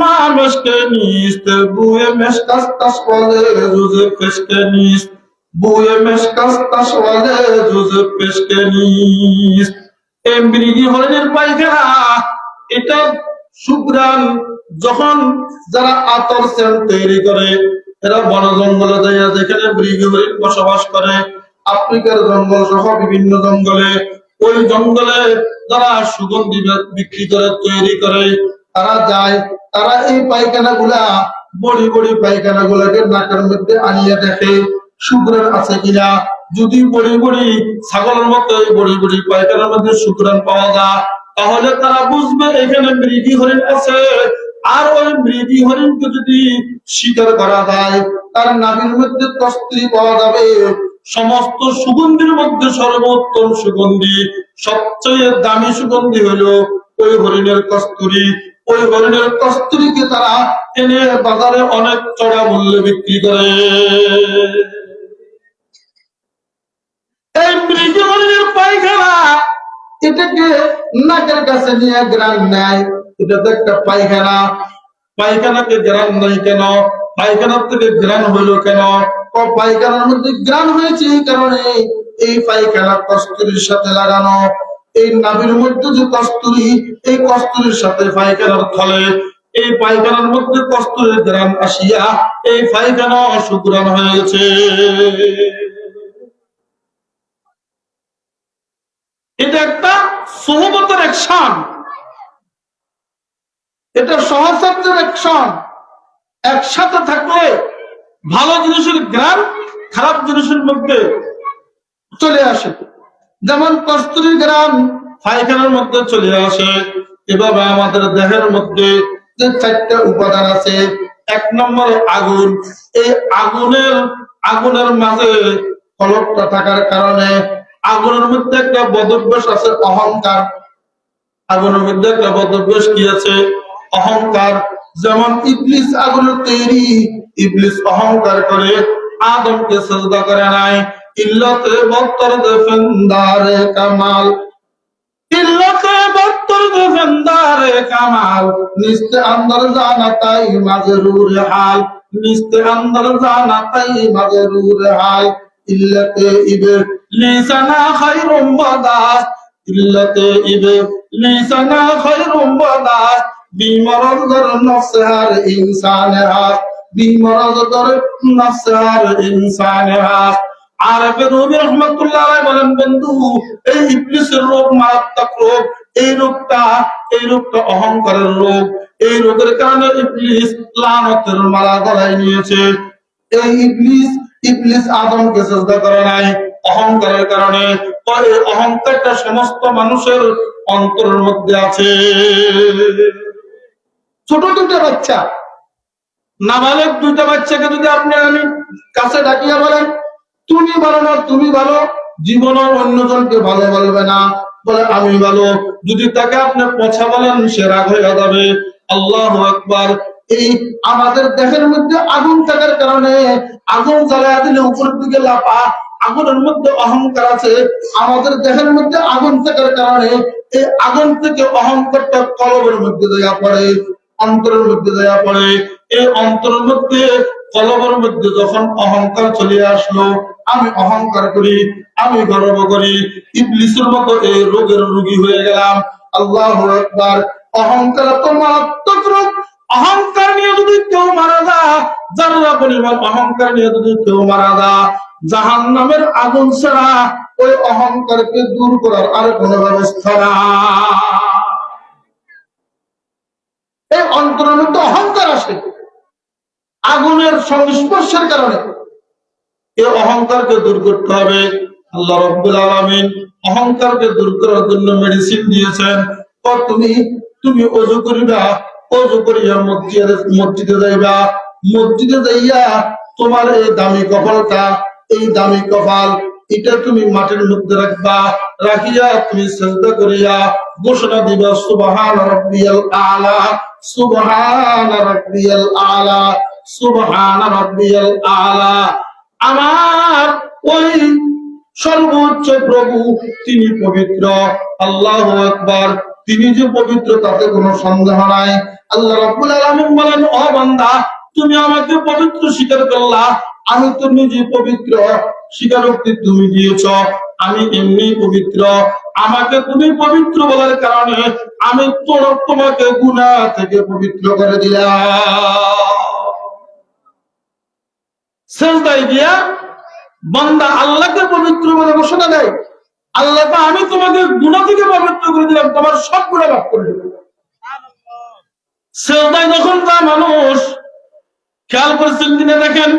ma meşke niste buye meşkas taş vale zuze peşke nist buye meşkas taş vale zuze peşke nist এমব্রিগি হলের পায়খানা এটা সুগ্রান যখন যারা আতর সেন্ট তৈরি করে এরা বন জঙ্গলে যাইয়া যেখানে মৃগী হরিণ বসবাস করে আফ্রিকার জঙ্গল সহ বিভিন্ন জঙ্গলে ওই জঙ্গলে যারা সুগন্ধি বিক্রি করে, তৈরি করে, তারা যায়, তারা এই পায়খানা গুলা বড়ি বড়ি পায়খানা গুলাকে নাকের মধ্যে আনিয়ে দেখে সুগ্রান আছে কিনা। যদি বড়ি বড়ি ছাগলের মতো বড়ি বড়ি পায়খানার মধ্যে সুগ্রান পাওয়া যায়, তাহলে তারা বুঝবে এখানে মৃগী হরিণ আছে। আর ওই মৃগী হরিণকে যদি শিকার করা যায়, তার নাভির মধ্যে কস্ত্রী পাওয়া যাবে। সমস্ত সুগন্ধির মধ্যে সর্বোত্তম সুগন্ধি, সবচেয়ে দামি সুগন্ধি হলো ওই হরিণের কস্তুরি। ওই হরিণের কস্তুরিকে তারা এনে বাজারে অনেক চড়া মূল্যে বিক্রি করে। এই মৃগী হরিণের পায়খানা এটাকে নাকের কাছে নিয়ে গ্রান নেয়। এটা তো একটা পায়খানা। পায়খানাকে গ্রান নাই কেন? পায়খানার থেকে গ্রান হইল কেন? পায়খানার মধ্যে গ্রান হয়েছে এই কারণে এই পায়খানা কস্তুরির সাথে লাগানো, এই নাভির মধ্যে যে কস্তুরি, এই কস্তুরির সাথে পায়খানার থলে, এই পায়খানার মধ্যে কস্তুরির গ্রান আসিয়া এই পায়খানা অসুগ্রান হয়ে গেছে এটা একটা সহবতের অ্যাকশন এটা সহচর্যের অ্যাকশন একসাথে থাকলে ভালো জিনিসের গ্রাম খারাপ জিনিসের মধ্যে চলে আসে। যেমন কস্তুরী গ্রাম পায়খানার মধ্যে চলে আসে, এভাবে আমাদের দেহের মধ্যে যে চারটা উপাদান আছে, এক নম্বর আগুন। এই আগুনের আগুনের মাঝে ফলকটা থাকার কারণে আগুনের মধ্যে একটা বদভ্যাস আছে, অহংকার। আগুনের মধ্যে একটা বদভ্যাস কি আছে? অহংকার। যেমন ইবলিস আগুনের তৈরি, ইবলিস অহংকার করে আদমকে সজদা করে নাই। ইল্লতে বত্তর দেফেন্দারে কামাল। ইল্লতে বত্তর দেফেন্দারে কামাল। নিস্তে আন্দর জানা তাই মাজরুর হাল। নিস্তে আন্দর জানা তাই মাজরুর হাল। ইল্লতে ইবে লিসানা খায়রুম বাদাস। ইল্লতে ইবে লিসানা খায়রুম বাদাস। বিমরজ দর নফসে হার ইনসানে হার বিমরজ দর নফসে হার আরবে নবী রহমতুল্লাহ বলেন, বন্ধু, এই ইবলিসের রোগ মারাত্মক রোগ, এই রোগটা এই রোগটা অহংকারের রোগ। এই রোগের কারণে ইবলিস লানতের মালা গলায় নিয়েছে। এই ইবলিস ইবলিস আদমকে সেজদা করে নাই, অহংকারের কারণে। অহংকারটা সমস্ত মানুষের অন্তরের মধ্যে আছে। ছোট দুটো বাচ্চা। নাবালক দুইটা বাচ্চাকে যদি আপনি আমি কাছে ডাকিয়া বলেন, তুমি ভালো না, তুমি ভালো। জীবন অন্যজনকে ভালো বলবে না। বলে, আমি ভালো। যদি তাকে আপনি পছা বলেন, সে রাগ হয়ে যাবে। আল্লাহ আকবার। এই আমাদের দেহের মধ্যে আগুন থাকার কারণে আগুন জ্বালায় দিলে উপরের দিকে লাপা আগুনের মধ্যে অহংকার আছে। আমাদের দেহের মধ্যে আগুন থাকার কারণে এই আগুন থেকে অহংকারটা কলবের মধ্যে দেয়া পড়ে। অন্তরের মধ্যে দেয়া পড়ে এই অন্তরের মধ্যে কলবের মধ্যে যখন অহংকার চলে আসলো, আমি অহংকার করি, আমি গর্ব করি, ইবলিসের মতো এই রোগের রোগী হয়ে গেলাম। আল্লাহ একবার অহংকার তো মারাত্মক রোগ, অহংকার নিয়ে যদি কেউ মারা যা জানলা পরিমাণ অহংকার নিয়ে যদি কেউ মারা যা জাহান নামের আগুন ছাড়া ওই অহংকারকে দূর করার আর কোনো ব্যবস্থা না এই অন্তরের মধ্যে অহংকার আসে আগুনের সংস্পর্শের কারণে। এই অহংকারকে দূর করতে হবে। আল্লাহ রব্বুল আলামিন অহংকারকে দূর করার জন্য মেডিসিন দিয়েছেন। তো তুমি তুমি অজু করিবা, অজু করিয়া মসজিদে মসজিদে যাইবা। মসজিদে যাইয়া তোমার এই দামি কপালটা, এই দামি কপাল, এটা তুমি মাটির মধ্যে রাখবা, রাখিয়া তুমি সেজদা করিয়া ঘোষণা দিবা, সুবহান রাব্বিয়াল আলা, সুবহান রাব্বিয়াল আলা। সুবহান রাব্বিয়াল আলা। আমার ওই সর্বোচ্চ প্রভু, তিনি পবিত্র। আল্লাহ আকবার। তিনি যে পবিত্র, তাতে কোনো সন্দেহ নাই। আল্লাহ রাব্বুল আলামিন বলেন, ও বান্দা, তুমি আমাকে পবিত্র স্বীকার করলা। আমি তো নিজে পবিত্র স্বীকারোক্তি তুমি দিয়েছ, আমি এমনি পবিত্র। আমাকে তুমি পবিত্র বলার কারণে আমি তোমাকে গুনাহ থেকে পবিত্র করে দিলাম। সেজদায় গিয়া বান্দা আল্লাহকে পবিত্র বলে ঘোষণা দেয়, আল্লাহ আমি তোমাকে গুণা থেকে পবিত্র করে দিলাম, তোমার সব গুণা মাফ করে দিলাম সেজদায় যখন তা মানুষ খেয়াল করেছেন দিনে দেখেন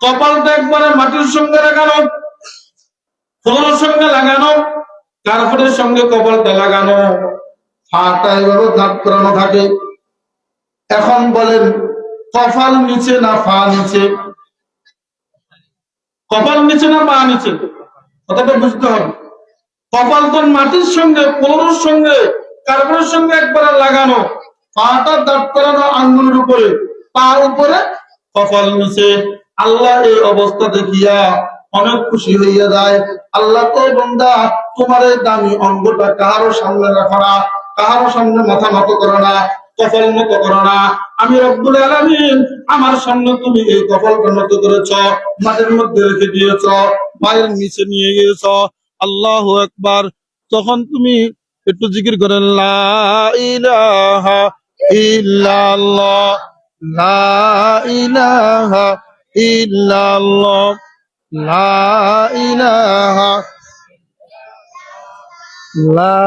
কপালটা একবারে মাটির সঙ্গে লাগানো ফোনের সঙ্গে লাগানো, কার্পেটের সঙ্গে কপালটা লাগানো, ফাটা এভাবে দাঁত করানো থাকে। এখন বলেন, কপাল নিচে না ফা নিচে? কপাল নিচে না পা নিচে? কথাটা বুঝতে হবে। কপাল তো মাটির সঙ্গে পৌরের সঙ্গে কার্বনের সঙ্গে একবারে লাগানো। পাটা দাঁত করানো আঙ্গুলের উপরে। পা উপরে কপাল নিচে। আল্লাহ এই অবস্থা দেখিয়া অনেক খুশি হইয়া যায়। আল্লাহ তো বন্দা তোমার এই দামি অঙ্গটা কাহারও সামনে রাখো না, কাহারও সামনে মাথা মতো করো না, কপাল মতো করো না। আমি রব্বুল আলামিন, আমার সামনে তুমি এই কপালটা নত করেছ, মাটির মধ্যে রেখে দিয়েছ মায়ের নিচে নিয়ে গিয়েছ। আল্লাহ একবার তখন তুমি একটু জিকির করেন লা ইলাহা ইল্লাল্লাহ, লা লা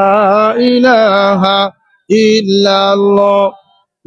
লা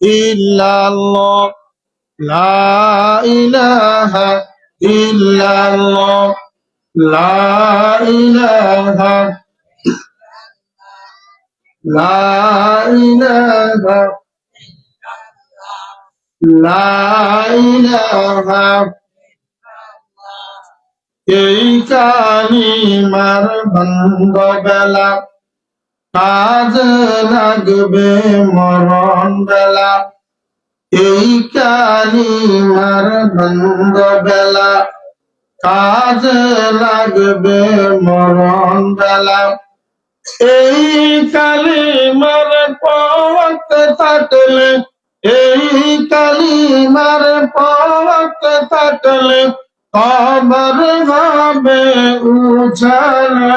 ইল্লাল্লাহ লা ইলাহা ইল্লাল্লাহ লা ইলাহা লা বন্ধ বেলা কাজ লাগবে মরণ বেলা। এই কালিমার বন্ধ বেলা। কাজ লাগবে মরণ বেলা। এই কালিমার পথ থাকলে, এই কালিমার পথ থাকলে, কবর হবে উজালা।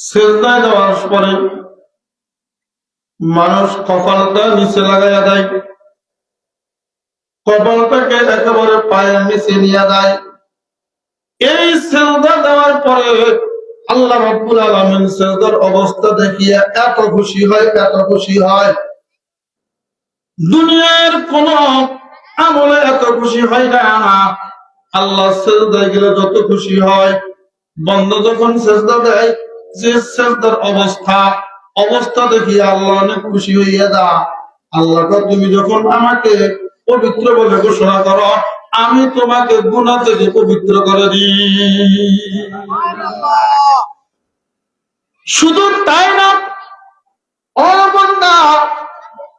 সেজদায় যাওয়ার পরে মানুষ কপালটা নিচে লাগাইয়া দেয়। কপালটাকে একেবারে পায়ের নিচে নিয়ে দেয়। এই সেজদা দেওয়ার পরে আল্লাহ রাব্বুল আলামিন সেজদার অবস্থা দেখিয়া এত খুশি হয়, এত খুশি হয়। দুনিয়ার কোন আমলে এত খুশি হয় না। আল্লাহ সেজদায় গেলে যত খুশি হয়। বন্ধ যখন সেজদা দেয় যে অবস্থা অবস্থা আল্লাহ অনেক খুশি হইয়া দা আল্লাহ তুমি যখন আমাকে পবিত্র বলে ঘোষণা করো, আমি তোমাকে গুণা থেকে পবিত্র করে দিই। শুধু তাই না, ও বন্দা,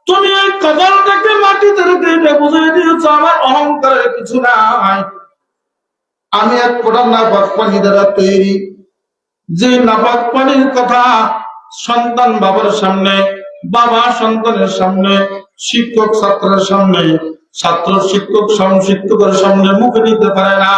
তুমি এই কপালটাকে মাটিতে রেখে বুঝিয়ে দিয়েছ, আমার অহংকারের কিছু নাই। আমি এক ফোটা না পানি দ্বারা তৈরি যে নাপাক পানির কথা সন্তান বাবার সামনে, বাবা সন্তানের সামনে, শিক্ষক ছাত্রের সামনে, ছাত্র শিক্ষক শিক্ষকের সামনে মুখে নিতে পারে না।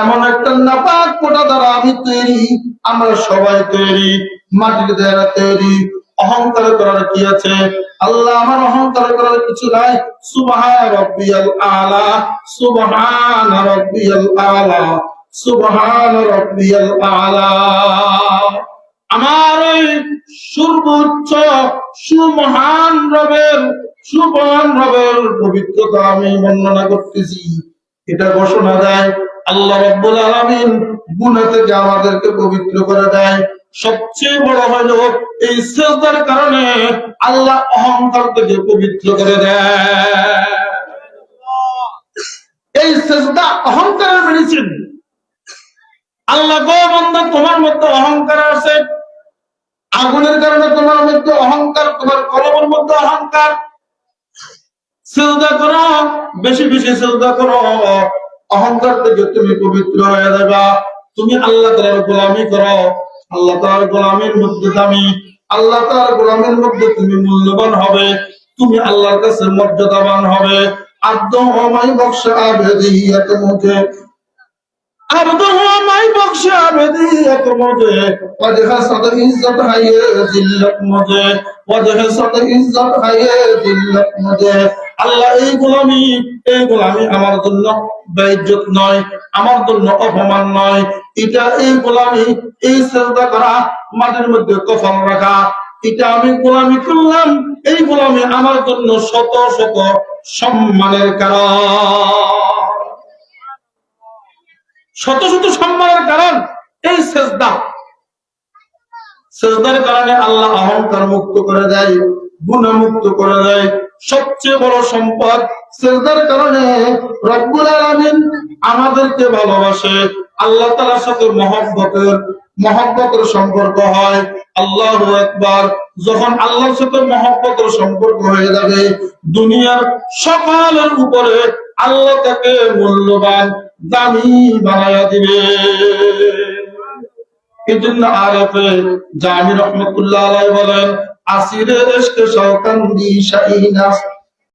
এমন একটা নাপাক কোটা দ্বারা আমি তৈরি, আমরা সবাই তৈরি, মাটির দ্বারা তৈরি। অহংকার করার কি আছে? আল্লাহ আমার অহংকার করার কিছু নাই। সুবহান রব্বিয়াল আলা, সুবহান রব্বিয়াল আলা। সুবহান রব্বিয়াল আলা আমার ওই সর্বোচ্চ সুমহান রবের সুমহান রবের পবিত্রতা আমি বর্ণনা করতেছি। এটা ঘোষণা দেয়, আল্লাহ রব্বুল আলামিন গুনাহ থেকে আমাদেরকে পবিত্র করে দেয়। সবচেয়ে বড় হলো এই সেজদার কারণে আল্লাহ অহংকার থেকে পবিত্র করে দেয়। এই সেজদা অহংকারের মেডিসিন আল্লাহ গো বন্ধু তোমার মধ্যে অহংকার আছে। আগুনের কারণে তোমার মধ্যে অহংকার, তোমার কলমের মধ্যে অহংকার। চিন্তা করো, বেশি বেশি চিন্তা করো। অহংকার থেকে তুমি পবিত্র হয়ে যাবা। তুমি আল্লাহ তালার গোলামি করো। আল্লাহ তালার গোলামির মধ্যে দামি। আল্লাহ তালার গোলামের মধ্যে তুমি মূল্যবান হবে। তুমি আল্লাহর কাছে মর্যাদাবান হবে। আব্দ হমাই বক্সা আবেদিহিয়াতে মুখে আব্দ হমাই আল্লাহ এই গোলামি এই গোলামি আমার জন্য বেজ্জত নয় আমার জন্য অপমান নয়। এটা এই গোলামি এই শ্রদ্ধা করা মাটির মধ্যে কফল রাখা। এটা আমি গোলামি করলাম এই গোলামি আমার জন্য শত শত সম্মানের কারণ। শত শত সম্মানের কারণ এই সেজদা। সেজদার কারণে আল্লাহ অহংকার মুক্ত করে দেয় গুণা মুক্ত করে দেয়। সবচেয়ে বড় সম্পদ সেজদার কারণে রব্বুল আলামিন আমাদেরকে ভালোবাসে। আল্লাহ তাআলার সাথে মহব্বতের মহব্বতের সম্পর্ক হয়। আল্লাহ একবার যখন আল্লাহর সাথে মহব্বতের সম্পর্ক হয়ে যাবে, দুনিয়ার সকলের উপরে আল্লাহ তাকে মূল্যবান দামি বানাইয়া দিবে। এই জন্য আরফে জামি রহমতুল্লাহ বলেন আসিরে এসকে সকান্দি শাহিনাস